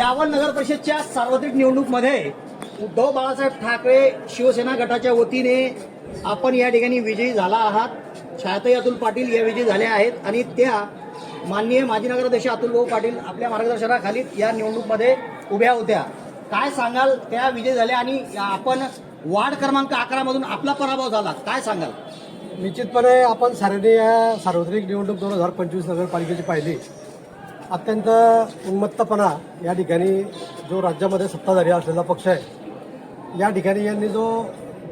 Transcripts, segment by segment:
यावल नगर परिषदच्या सार्वत्रिक निवडणूकमध्ये उद्धव बाळासाहेब ठाकरे शिवसेना गटाच्या वतीने आपण या ठिकाणी विजयी झाला आहात. छायाताई अतुल पाटील या विजयी झाल्या आहेत आणि त्या माननीय माजी नगराध्यक्ष अतुलभाऊ पाटील आपल्या मार्गदर्शनाखाली या निवडणूकमध्ये उभ्या होत्या. काय सांगाल? त्या विजय झाल्या आणि आपण वार्ड क्रमांक अकरामधून आपला पराभव झाला. काय सांगाल? निश्चितपणे आपण सारेने या सार्वत्रिक निवडणूक दोन हजार पंचवीस नगरपालिकेची पाहिली. अत्यंत उन्मत्तपणा या ठिकाणी जो राज्यामध्ये सत्ताधारी असलेला पक्ष आहे या ठिकाणी यांनी जो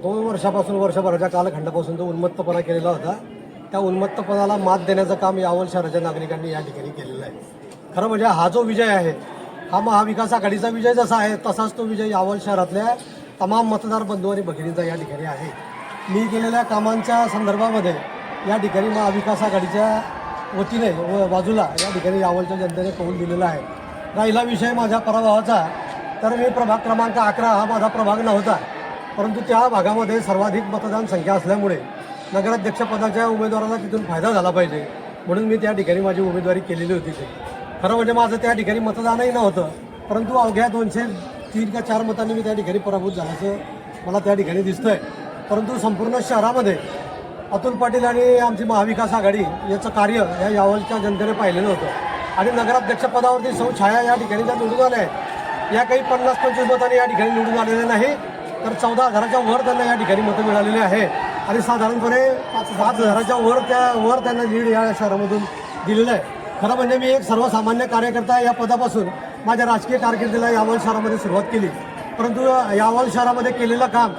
दोन वर्षापासून वर्षभराच्या कालखंडापासून जो उन्मत्तपणा केलेला होता त्या उन्मत्तपणाला मात देण्याचं काम यावल शहराच्या नागरिकांनी या ठिकाणी केलेलं आहे. खरं म्हणजे हा जो विजय आहे हा महाविकास आघाडीचा विजय जसा आहे तसाच तो विजय यावल शहरातल्या तमाम मतदार बंधू आणि भगिनींचा या ठिकाणी आहे. मी केलेल्या कामांच्या संदर्भामध्ये या ठिकाणी महाविकास आघाडीच्या वतीने व बाजूला या ठिकाणी यावलच्या जनतेने कौल दिलेला आहे. राहिला विषय माझ्या पराभवाचा तर मी प्रभाग क्रमांक अकरा हा माझा प्रभाग नव्हता. परंतु त्या भागामध्ये सर्वाधिक मतदान संख्या असल्यामुळे नगराध्यक्षपदाच्या उमेदवाराला तिथून फायदा झाला पाहिजे. म्हणून मी त्या ठिकाणी माझी उमेदवारी केलेली होती ते. खरं म्हणजे माझं त्या ठिकाणी मतदानही नव्हतं. परंतु अवघ्या दोनशे तीन का चार मतांनी मी त्या ठिकाणी पराभूत झाल्याचं मला त्या ठिकाणी दिसतंय. परंतु संपूर्ण शहरामध्ये अतुल पाटील आणि आमची महाविकास आघाडी याचं कार्य या यावलच्या जनतेने पाहिलेलं होतं. आणि नगराध्यक्षपदावरती सौ छाया या ठिकाणी ज्या निवडून आल्या आहेत या काही पन्नास पंचवीस मतांनी या ठिकाणी निवडून आलेले नाही तर चौदा हजाराच्या वर त्यांना या ठिकाणी मतं मिळालेली आहे. आणि साधारणपणे पाच पाच हजाराच्या वर त्या वर त्यांना लीड या शहरामधून दिलेलं आहे. खरं म्हणजे मी एक सर्वसामान्य कार्यकर्ता या पदापासून माझ्या राजकीय कारकिर्दीला यावल शहरामध्ये सुरुवात केली. परंतु यावल शहरामध्ये केलेलं काम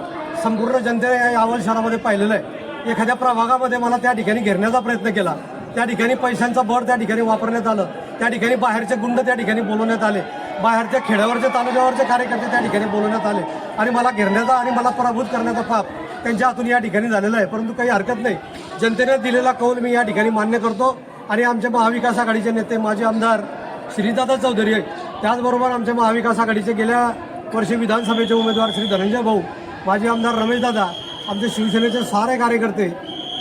संपूर्ण जनतेने या यावल शहरामध्ये पाहिलेलं आहे. एखाद्या प्रभागामध्ये मला त्या ठिकाणी घेरण्याचा प्रयत्न केला. त्या ठिकाणी पैशांचा बळ त्या ठिकाणी वापरण्यात आलं. त्या ठिकाणी बाहेरचे गुंड त्या ठिकाणी बोलवण्यात आले. बाहेरच्या खेड्यावरचे तालुक्यावरचे कार्यकर्ते त्या ठिकाणी बोलवण्यात आले. आणि मला घेरण्याचा आणि मला पराभूत करण्याचा पाप त्यांच्या हातून या ठिकाणी झालेला आहे. परंतु काही हरकत नाही. जनतेने दिलेला कौल मी या ठिकाणी मान्य करतो. आणि आमच्या महाविकास आघाडीचे नेते माजी आमदार श्रीदादा चौधरी आहेत. त्याचबरोबर आमच्या महाविकास आघाडीचे गेल्या वर्षी विधानसभेचे उमेदवार श्री धनंजय भाऊ माजी आमदार रमेशदादा आमचे शिवसेनेचे सारे कार्यकर्ते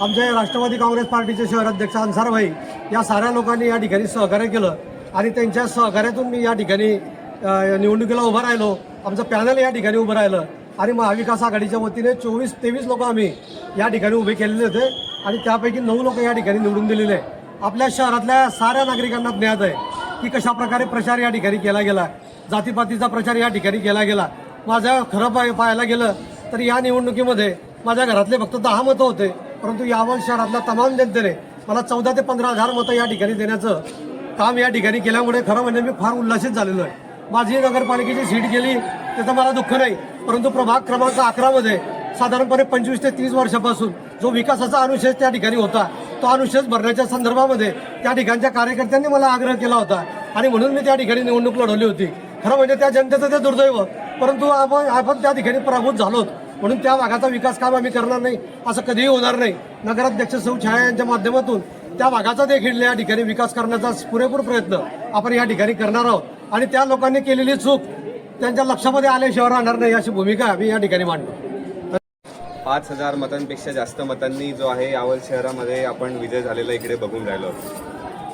आमचे राष्ट्रवादी काँग्रेस पार्टीचे शहराध्यक्ष अन्सारभाई या साऱ्या लोकांनी या ठिकाणी सहकार्य केलं. आणि त्यांच्या सहकार्यातून मी या ठिकाणी निवडणुकीला उभं राहिलो. आमचं पॅनल या ठिकाणी उभं राहिलं. आणि महाविकास आघाडीच्या वतीने चोवीस तेवीस लोक आम्ही या ठिकाणी उभे केलेले होते. आणि त्यापैकी नऊ लोक या ठिकाणी निवडून दिलेले आहे आपल्या शहरातल्या साऱ्या नागरिकांना ज्ञात आहे की कशा प्रकारे प्रचार या ठिकाणी केला गेला. जातीपातीचा प्रचार या ठिकाणी केला गेला. माझं खरं पाहायला गेलं तर या निवडणुकीमध्ये माझ्या घरातले फक्त दहा मतं होते परंतु यावल शहरातल्या तमाम जनतेने मला चौदा ते पंधरा हजार मतं या ठिकाणी देण्याचं काम या ठिकाणी केल्यामुळे खरं म्हणजे मी फार उल्हासित झालेलो आहे. माझी नगरपालिकेची सीट गेली त्याचं मला दुःख नाही परंतु प्रभाग क्रमांक अकरामध्ये साधारणपणे पंचवीस ते तीस वर्षापासून जो विकासाचा अनुशेष त्या ठिकाणी होता तो अनुशेष भरण्याच्या संदर्भामध्ये त्या ठिकाणच्या कार्यकर्त्यांनी मला आग्रह केला होता आणि म्हणून मी त्या ठिकाणी निवडणूक लढवली होती. खरं म्हणजे त्या जनतेचं ते दुर्दैव परंतु आपण आपण त्या ठिकाणी पराभूत झालोत. म्हणून त्या भागाचा विकास काम आम्ही करणार नाही असं कधीही होणार नाही. नगराध्यक्ष सौ छाया यांच्या माध्यमातून त्या भागाचा देखील या ठिकाणी विकास करण्याचा पुरेपूर प्रयत्न आपण या ठिकाणी करणार आहोत. आणि त्या लोकांनी केलेली चूक त्यांच्या लक्षामध्ये आल्याशिवाय राहणार नाही अशी भूमिका आम्ही या ठिकाणी मांडतो. पाच हजार मतांपेक्षा जास्त मतांनी जो आहे यावल शहरामध्ये आपण विजय झालेला इकडे बघून राहिलो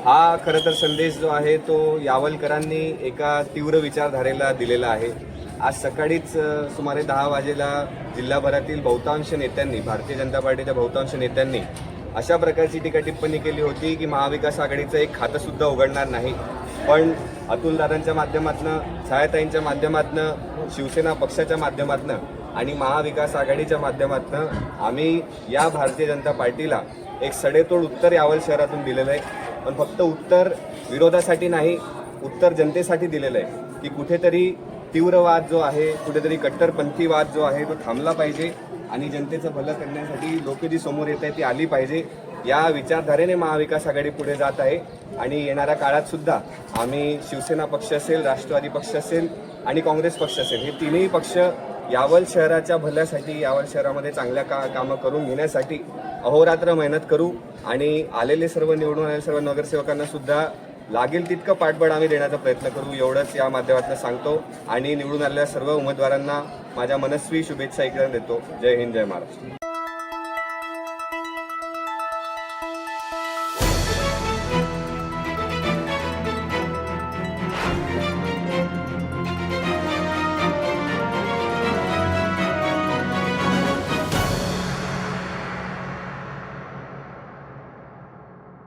हा खरं तर संदेश जो आहे तो यावलकरांनी एका तीव्र विचारधारेला दिलेला आहे. आज सकाळीच सुमारे दहा वाजेला जिल्हाभरातील बहुतांश नेत्यांनी भारतीय जनता पार्टीच्या बहुतांश नेत्यांनी अशा प्रकारची टीका टिप्पणी केली होती की महाविकास आघाडीचं एक खातंसुद्धा उघडणार नाही. पण अतुलदादांच्या माध्यमातनं छायाताईंच्या माध्यमातनं शिवसेना पक्षाच्या माध्यमातनं आणि महाविकास आघाडीच्या माध्यमातनं आम्ही या भारतीय जनता पार्टीला एक सडेतोड उत्तर यावल शहरातून दिलेलं आहे. पण फक्त उत्तर विरोधासाठी नाही उत्तर जनतेसाठी दिलेलं आहे की कुठेतरी तीव्रवाद जो आहे कुठेतरी कट्टरपंथीवाद जो आहे तो थांबला पाहिजे आणि जनतेचं भलं करण्यासाठी लोक जी समोर येत आहे ती आली पाहिजे. या विचारधारेने महाविकास आघाडी पुढे जात आहे आणि येणाऱ्या काळात सुद्धा आम्ही शिवसेना पक्ष असेल राष्ट्रवादी पक्ष असेल आणि काँग्रेस पक्ष असेल हे तिन्ही पक्ष यावल शहराच्या भल्यासाठी यावल शहरामध्ये चांगल्या का कामं करून घेण्यासाठी अहोरात्र मेहनत करू आणि आलेले सर्व निवडून आलेले सर्व नगरसेवकांना सुद्धा लागेल तितकं पाठबळ आम्ही देण्याचा प्रयत्न करू एवढंच या माध्यमातून सांगतो आणि निवडून आलेल्या सर्व उमेदवारांना माझ्या मनस्वी शुभेच्छा इकडे देतो. जय हिंद जय महाराष्ट्र.